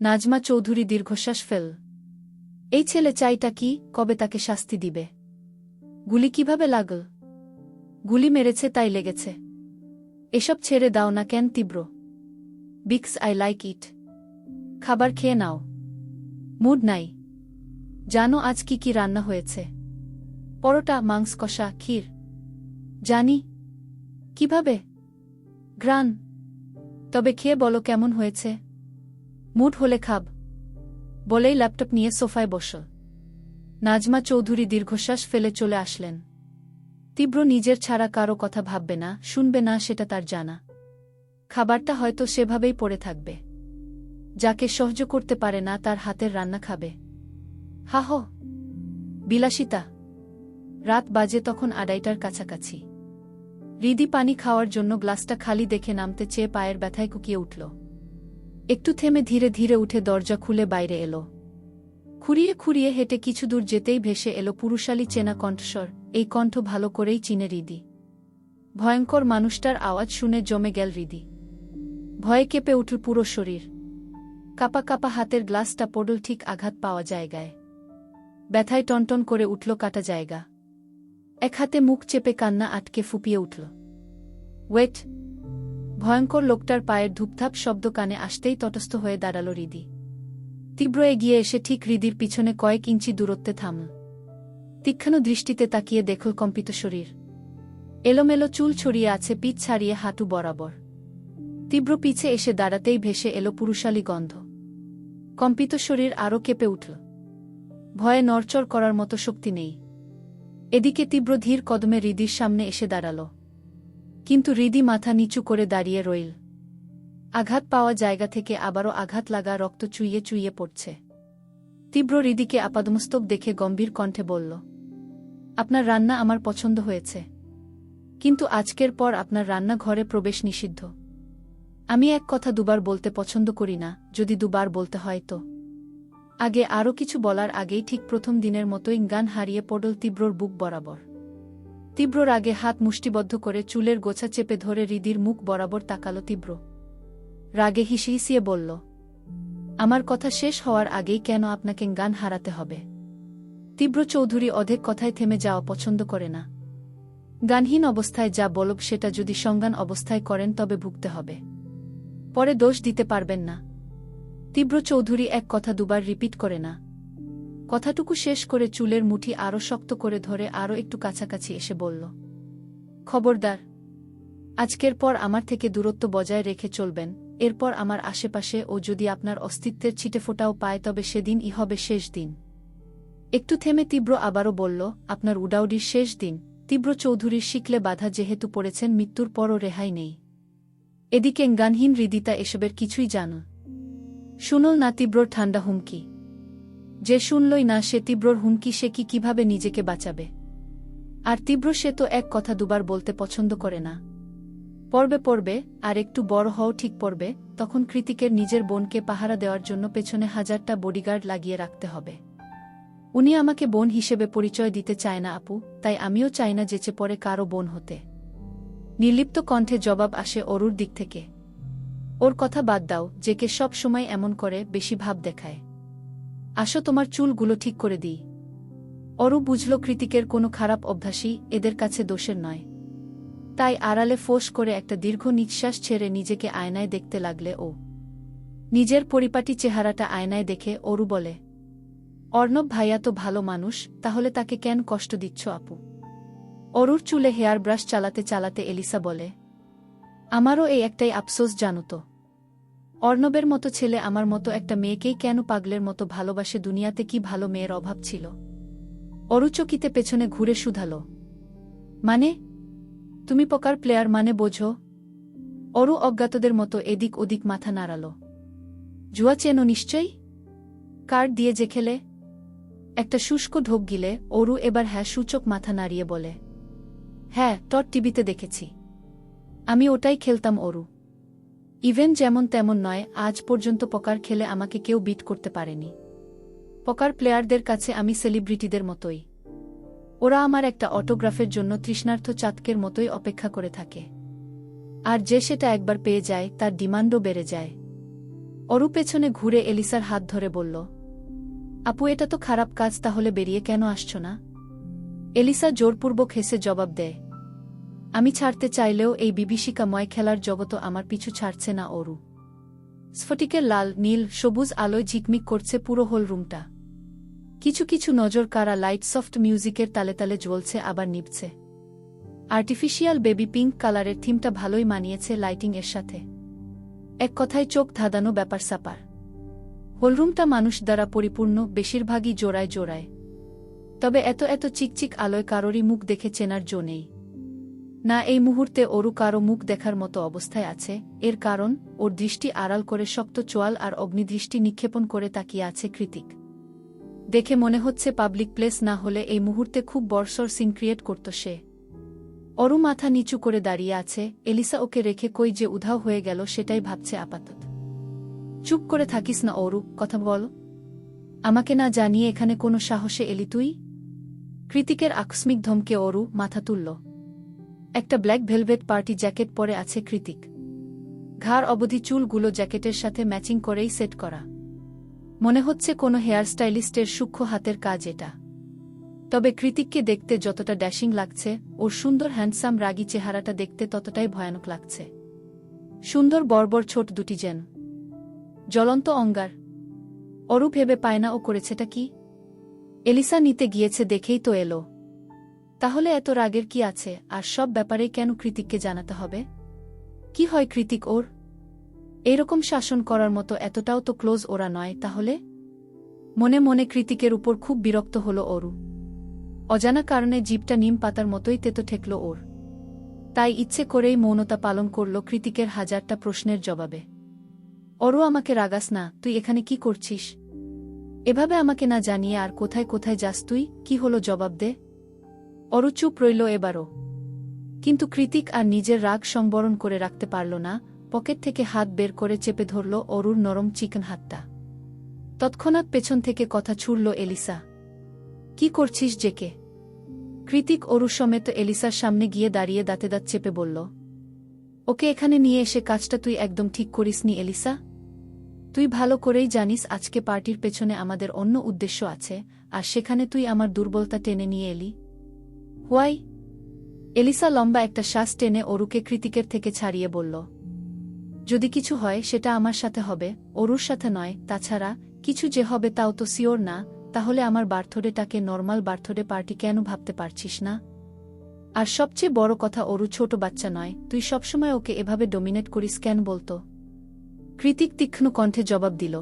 নাজমা চৌধুরী দীর্ঘশ্বাস ফেল। এই ছেলে চাইটা কি, কবে তাকে শাস্তি দিবে? গুলি কীভাবে লাগল? গুলি মেরেছে তাই লেগেছে। এসব ছেড়ে দাও না কেন তীব্র? Vicks I like it. খাবার খেয়ে নাও। মুড নাই। জানো আজ কি কি রান্না হয়েছে? পরোটা, মাংস কষা, ক্ষীর। জানি। কীভাবে? গ্রান তবে খেয়ে বলো কেমন হয়েছে? মুড হলে খাব। বলেই ল্যাপটপ নিয়ে সোফায় বস। নাজমা চৌধুরী দীর্ঘশ্বাস ফেলে চলে আসলেন। তীব্র নিজের ছাড়া কারও কথা ভাববে না, শুনবে না, সেটা তার জানা। খাবারটা হয়তো সেভাবেই পড়ে থাকবে। যাকে সহ্য করতে পারে না, তার হাতের রান্না খাবে। হাহ বিলাসিতা! রাত বাজে তখন আড়াইটার কাছাকাছি। রিদি পানি খাওয়ার জন্য গ্লাসটা খালি দেখে নামতে চেয়ে পায়ের ব্যথায় কুকিয়ে উঠল। একটু থেমে ধীরে ধীরে উঠে দরজা খুলে বাইরে এলো। খুঁড়িয়ে খুঁড়িয়ে হেঁটে কিছু দূর যেতেই ভেসে এলো পুরুষালী চেনা কণ্ঠস্বর, এই কণ্ঠ ভালো করেই চিনে রিদি। ভয়ঙ্কর মানুষটার আওয়াজ শুনে জমে গেল রিদি। ভয়ে কেঁপে উঠল পুরো শরীর। কাপা কাপা হাতের গ্লাসটা পড়ল ঠিক আঘাত পাওয়া জায়গায়। ব্যথায় টনটন করে উঠল কাটা জায়গা। এক হাতে মুখ চেপে কান্না আটকে ফুপিয়ে উঠল। ওয়েট ভয়ঙ্কর লোকটার পায়ের ধূপধাপ শব্দ কানে আসতেই তটস্থ হয়ে দাঁড়াল রিদি। তীব্র এগিয়ে এসে ঠিক হৃদির পিছনে কয়েক ইঞ্চি দূরত্বে থামল। তীক্ষ্ণ দৃষ্টিতে তাকিয়ে দেখল কম্পিত শরীর। এলোমেলো চুল ছড়িয়ে আছে, পিঠ ছাড়িয়ে হাঁটু বরাবর। তীব্র পিছে এসে দাঁড়াতেই ভেসে এলো পুরুষালী গন্ধ। কম্পিত শরীর আরও কেঁপে উঠল। ভয়ে নড়চড় করার মতো শক্তি নেই। এদিকে তীব্র ধীর কদমে হৃদির সামনে এসে দাঁড়াল। কিন্তু হৃদি মাথা নিচু করে দাঁড়িয়ে রইল। আঘাত পাওয়া জায়গা থেকে আবারও আঘাত লাগা রক্ত চুইয়ে চুইয়ে পড়ছে। তীব্র হৃদিকে আপাদমস্তক দেখে গম্ভীর কণ্ঠে বলল, আপনার রান্না আমার পছন্দ হয়েছে। কিন্তু আজকের পর আপনার রান্না ঘরে প্রবেশ নিষিদ্ধ। আমি এক কথা দুবার বলতে পছন্দ করি না, যদি দুবার বলতে হয় তো। আগে আরও কিছু বলার আগেই ঠিক প্রথম দিনের মতোই গান হারিয়ে পড়ল তীব্রর বুক বরাবর। তীব্রর রাগে হাত মুষ্টিবদ্ধ করে চুলের গোছা চেপে ধরে হৃদির মুখ বরাবর তাকালো তীব্র। রাগে হিসিয়ে বলল, আমার কথা শেষ হওয়ার আগেই কেন আপনাকে গান হারাতে হবে? তীব্র চৌধুরী অধেক কথায় থেমে যাওয়া পছন্দ করে না। গানহীন অবস্থায় যা বলব সেটা যদি সংজ্ঞান অবস্থায় করেন তবে ভুগতে হবে। পরে দোষ দিতে পারবেন না। তীব্র চৌধুরী এক কথা দুবার রিপিট করে না। কথাটুকু শেষ করে চুলের মুঠি আরও শক্ত করে ধরে আরও একটু কাছাকাছি এসে বলল, খবরদার, আজকের পর আমার থেকে দূরত্ব বজায় রেখে চলবেন। এরপর আমার আশেপাশে ও যদি আপনার অস্তিত্বের ছিটেফোঁটাও পায়, তবে সেদিন ই হবে শেষ দিন একটু থেমে তীব্র আবারও বলল, আপনার উডাউডির শেষ দিন। তীব্র চৌধুরীর শিকলে বাধা যেহেতু পড়েছেন, মৃত্যুর পরও রেহাই নেই। এদিকে গানহীন হৃদিতা এসবের কিছুই জান শুনল না তীব্র ঠান্ডা হুমকি। যে শুনলই না সে তীব্রর হুমকি সে কি কীভাবে নিজেকে বাঁচাবে। আর তীব্র সে তো এক কথা দুবার বলতে পছন্দ করে না। পর্বে পড়বে আর একটু বড় হও ঠিক পড়বে তখন কৃতিকের নিজের বোনকে পাহারা দেওয়ার জন্য পেছনে হাজারটা বডিগার্ড লাগিয়ে রাখতে হবে। উনি আমাকে বোন হিসেবে পরিচয় দিতে চায় না আপু, তাই আমিও চাই না যেচে পরে কারও বোন হতে। নির্লিপ্ত কণ্ঠে জবাব আসে অরুর দিক থেকে। ওর কথা বাদ দাও, যে কে সব সময় এমন করে, বেশি ভাব দেখায়। আসো তোমার চুলগুলো ঠিক করে দিই। অরু বুঝল কৃতিকের কোনো খারাপ অভ্যাসই এদের কাছে দোষের নয়। তাই আড়ালে ফোঁস করে একটা দীর্ঘ নিঃশ্বাস ছেড়ে নিজেকে আয়নায় দেখতে লাগলে ও। নিজের পরিপাটি চেহারাটা আয়নায় দেখে অরু বলে, অর্ণব ভাইয়া তো ভালো মানুষ, তাহলে তাকে কেন কষ্ট দিচ্ছ আপু? অরুর চুলে হেয়ার ব্রাশ চালাতে চালাতে এলিসা বলে, আমারও এই একটাই আফসোস জানো তো। অর্ণবের মতো ছেলে আমার মতো একটা মেয়েকেই কেন পাগলের মতো ভালোবাসে দুনিয়াতে কি ভালো মেয়ের অভাব ছিল? অরুচকিতে পেছনে ঘুরে শুধাল। মানে? তুমি পকার প্লেয়ার মানে বোঝো? অরু অজ্ঞাতদের মতো এদিক ওদিক মাথা নাড়াল। জুয়া চেনো নিশ্চয়ই? কার্ড দিয়ে যে খেলে? একটা শুষ্ক ঢোক গিলে অরু এবার হ্যাঁ সূচক মাথা নাড়িয়ে বলে হ্যাঁ টট টিভিতে দেখেছি। আমি ওটাই খেলতাম, অরু। ইভেন যেমন তেমন নয়, আজ পর্যন্ত পকার খেলে আমাকে কেউ বিট করতে পারেনি। পকার প্লেয়ারদের কাছে আমি সেলিব্রিটিদের মতোই। ওরা আমার একটা অটোগ্রাফের জন্য তৃষ্ণার্থ চাতকের মতোই অপেক্ষা করে থাকে। আর যে সেটা একবার পেয়ে যায়, তার ডিমান্ডও বেড়ে যায়। অরু পেছনে ঘুরে এলিসার হাত ধরে বলল, আপু, এটা তো খারাপ কাজ, তাহলে বেরিয়ে কেন আসছ না? এলিসা জোরপূর্বক হেসে জবাব দেয় আমি ছাড়তে চাইলেও এই বিভীষিকাময় খেলার জগত আমার পিছু ছাড়ছে না, অরু। স্ফটিকের লাল, নীল, সবুজ আলোয় ঝিকমিক করছে পুরো হোল রুমটা কিছু কিছু নজর কারা লাইট সফট মিউজিকের তালে তালে জ্বলছে, আবার নিভছে। আর্টিফিশিয়াল বেবি পিঙ্ক কালারের থিমটা ভালোই মানিয়েছে লাইটিং এর সাথে। এক কথায় চোখ ধাঁধানো ব্যাপার সাপার হোলরুমটা মানুষ দ্বারা পরিপূর্ণ, বেশিরভাগই জোড়ায় জোড়ায়। তবে এত এত চিকচিক আলোয় কারোরই মুখ দেখে চেনার জো নেই। না এই মুহূর্তে ওরু কারও মুখ দেখার মতো অবস্থায় আছে, এর কারণ, ওর দৃষ্টি আড়াল করে শক্ত চোয়াল আর অগ্নিদৃষ্টি নিক্ষেপণ করে তাকিয়ে আছে কৃতিক। দেখে মনে হচ্ছে পাবলিক প্লেস না হলে এই মুহূর্তে খুব বর্ষর সিন ক্রিয়েট করত সে। অরু মাথা নিচু করে দাঁড়িয়ে আছে, এলিসা ওকে রেখে কই যে উধাও হয়ে গেল সেটাই ভাবছে আপাতত। চুপ করে থাকিস না অরু, কথা বল। আমাকে না জানিয়ে এখানে কোনো সাহসে এলি তুই? কৃতিকের আকস্মিক ধমকে অরু মাথা তুলল। একটা ব্ল্যাক ভেলভেট পার্টি জ্যাকেট পরে আছে কৃতিক। ঘাড় অবধি চুলগুলো জ্যাকেটের সাথে ম্যাচিং করেই সেট করা। মনে হচ্ছে কোনো হেয়ার স্টাইলিস্টের সূক্ষ্ম হাতের কাজ এটা। তবে কৃতিককে দেখতে যতটা ড্যাশিং লাগছে, ওর সুন্দর হ্যান্ডসাম রাগী চেহারাটা দেখতে ততটাই ভয়ানক লাগছে। সুন্দর বর্বর ছোট দুটি যেন। জ্বলন্ত অঙ্গার। অরূপ ভেবে পায় না ও করেছেটা কি? এলিসা নিতে গিয়েছে দেখেই তো এলো। তাহলে এত রাগের কি আছে? আর সব ব্যাপারে কেন কৃতিককে জানাতে হবে? কি হয় কৃতিক ওর? এরকম শাসন করার মতো এতটাও তো ক্লোজ ওরা নয়, তাহলে? মনে মনে কৃতিকের উপর খুব বিরক্ত হল অরু। অজানা কারণে জীবটা নিম পাতার মতোই তেতো ঠেকল ওর। তাই ইচ্ছে করেই মৌনতা পালন করল কৃতিকের হাজারটা প্রশ্নের জবাবে। অরু, আমাকে রাগাস না, তুই এখানে কি করছিস? এভাবে আমাকে না জানিয়ে আর কোথায় কোথায় যাস তুই? কি হলো জবাব দে। অরু চুপ রইল এবারও। কিন্তু কৃতিক আর নিজের রাগ সংবরণ করে রাখতে পারল না, পকেট থেকে হাত বের করে চেপে ধরল অরুর নরম চিকেন হাতটা। তৎক্ষণাৎ পেছন থেকে কথা ছুড়ল এলিসা। কি করছিস, জেকে? কৃতিক অরু সমেত এলিসার সামনে গিয়ে দাঁড়িয়ে দাঁতে দাঁত চেপে বলল, ওকে এখানে নিয়ে এসে কাজটা তুই একদম ঠিক করিসনি, এলিসা। তুই ভালো করেই জানিস আজকে পার্টির পেছনে আমাদের অন্য উদ্দেশ্য আছে, আর সেখানে তুই আমার দুর্বলতা টেনে নিয়ে এলি। হোয়াই। এলিসা লম্বা একটা শ্বাস টেনে অরুকে কৃতিকের থেকে ছাড়িয়ে বলল, যদি কিছু হয়, সেটা আমার সাথে হবে, অরুর সাথে নয়। তাছাড়া, কিছু যে হবে তাও তো সিওর না। তাহলে আমার বার্থডেটাকে নর্মাল বার্থডে পার্টি কেন ভাবতে পারছিস না? আর সবচেয়ে বড় কথা, অরু ছোট বাচ্চা নয়। তুই সবসময় ওকে এভাবে ডোমিনেট করিস কেন বলতো? কৃতিক তীক্ষ্ণ কণ্ঠে জবাব দিল